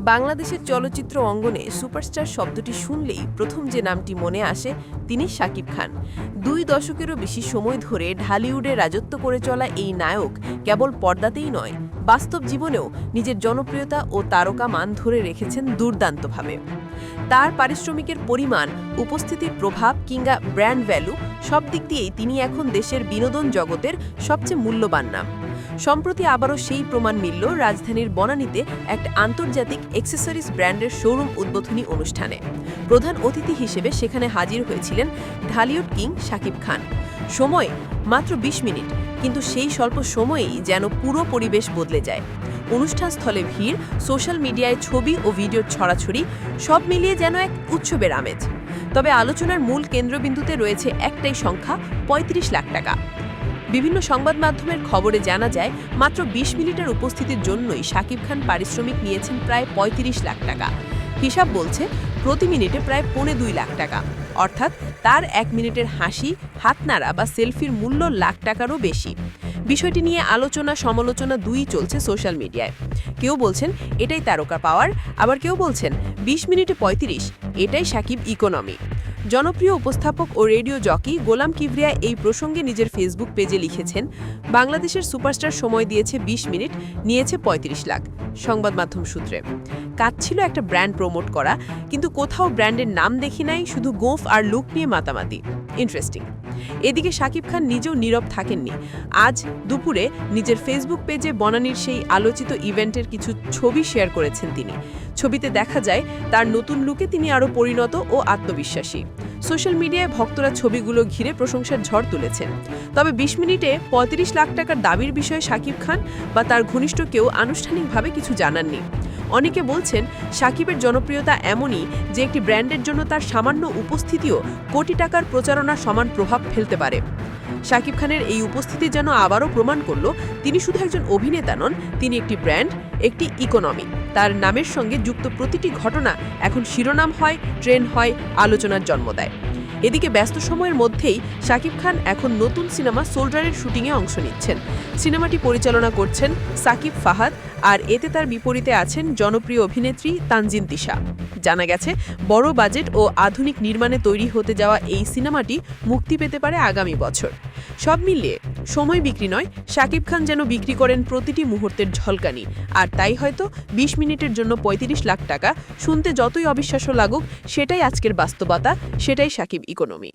বাংলাদেশের চলচ্চিত্র অঙ্গনে সুপারস্টার শব্দটি শুনলেই প্রথম যে নামটি মনে আসে, তিনি শাকিব খান। দুই দশকেরও বেশি সময় ধরে ঢালিউডে রাজত্ব করে চলা এই নায়ক কেবল পর্দাতেই নয়, বাস্তব জীবনেও নিজের জনপ্রিয়তা ও তারকা মান ধরে রেখেছেন দুর্দান্তভাবে। তার পারিশ্রমিকের পরিমাণ, উপস্থিতির প্রভাব কিংবা ব্র্যান্ড ভ্যালু সব দিক দিয়েই তিনি এখন দেশের বিনোদন জগতের সবচেয়ে মূল্যবান নাম। সম্প্রতি আবারও সেই প্রমাণ মিলল রাজধানীর বনানীতে একটা আন্তর্জাতিক এক্সেসরিজ ব্র্যান্ডের শোরুম উদ্বোধনী অনুষ্ঠানে। প্রধান অতিথি হিসেবে সেখানে হাজির হয়েছিলেন ঢালিউড কিং শাকিব খান। সময় মাত্র ২০ মিনিট, কিন্তু সেই স্বল্প সময়েই যেন পুরো পরিবেশ বদলে যায়। অনুষ্ঠানস্থলে ভিড় সোশ্যাল মিডিয়ায় ছবি ও ভিডিওর ছড়াছড়ি, সব মিলিয়ে যেন এক উৎসবের আমেজ। তবে আলোচনার মূল কেন্দ্রবিন্দুতে রয়েছে একটাই সংখ্যা ৩৫ লাখ টাকা। বিভিন্ন সংবাদ মাধ্যমের খবরে জানা যায়, মাত্র ২০ মিনিটের উপস্থিতির জন্যই শাকিব খান পারিশ্রমিক নিয়েছেন প্রায় ৩৫ লাখ টাকা। হিসাব বলছে, প্রতি মিনিটে প্রায় পৌনে দুই লাখ টাকা। অর্থাৎ তার এক মিনিটের হাসি, হাতনাড়া বা সেলফির মূল্য লাখ টাকারও বেশি। বিষয়টি নিয়ে আলোচনা সমালোচনা দুই চলছে সোশ্যাল মিডিয়ায়। কেউ বলছেন, এটাই তারকা পাওয়ার, আবার কেউ বলছেন ২০ মিনিটে ৩৫ এটাই সাকিব ইকোনমি জনপ্রিয় উপস্থাপক ও রেডিও জকি গোলাম কিবরিয়া এই প্রসঙ্গে নিজের ফেসবুক পেজে লিখেছেন, বাংলাদেশের সুপারস্টার সময় দিয়েছে ২০ মিনিট, নিয়েছে ৩৫ লাখ সংবাদ মাধ্যম সূত্রে। কাজ ছিল একটা ব্র্যান্ড প্রমোট করা, কিন্তু কোথাও ব্র্যান্ডের নাম দেখি নাই, শুধু গোফ আর লুক নিয়ে মাতামাতি। ইন্টারেস্টিং এদিকে শাকিব খান নিজেও নীরব থাকেননি। আজ দুপুরে নিজের ফেসবুক পেজে বনানীর সেই আলোচিত ইভেন্টের কিছু ছবি শেয়ার করেছেন তিনি। ছবিতে দেখা যায়, তার নতুন লুকে তিনি আরও পরিণত ও আত্মবিশ্বাসী। সোশ্যাল মিডিয়ায় ভক্তরা ছবিগুলো ঘিরে প্রশংসার ঝড় তুলেছেন। তবে ২০ মিনিটে ৩৫ লাখ টাকার দাবির বিষয়ে শাকিব খান বা তার ঘনিষ্ঠ কেউ আনুষ্ঠানিকভাবে কিছু জানাননি। অনেকে বলছেন সাকিবের জনপ্রিয়তা এমনই যে একটি ব্র্যান্ডের জন্য তার সামান্য উপস্থিতিও কোটি টাকার প্রচারণা সমান প্রভাব ফেলতে পারে। শাকিব খানের এই উপস্থিতি যেন আবারও প্রমাণ করল, তিনি শুধু একজন অভিনেতা নন, তিনি একটি ব্র্যান্ড, একটি ইকোনমি তার নামের সঙ্গে যুক্ত প্রতিটি ঘটনা এখন শিরোনাম হয় ট্রেন হয়, আলোচনার জন্ম দেয়। এদিকে ব্যস্ত সময়ের মধ্যেই শাকিব খান এখন নতুন সিনেমা সোল্ডারের শুটিংয়ে অংশ নিচ্ছেন। সিনেমাটি পরিচালনা করছেন সাকিব ফাহাদ আর এতে তার বিপরীতে আছেন জনপ্রিয় অভিনেত্রী তানজিন তিশা। জানা গেছে, বড় বাজেট ও আধুনিক নির্মাণে তৈরি হতে যাওয়া এই সিনেমাটি মুক্তি পেতে পারে আগামী বছর। সব মিলিয়ে সময় বিক্রি নয়, শাকিব খান যেন বিক্রি করেন প্রতিটি মুহূর্তের ঝলকানি। আর তাই হয়তো ২০ মিনিটের জন্য ৩৫ লাখ টাকা। শুনতে যতই অবিশ্বাস্য লাগুক, সেটাই আজকের বাস্তবতা, সেটাই সাকিব ইকোনমি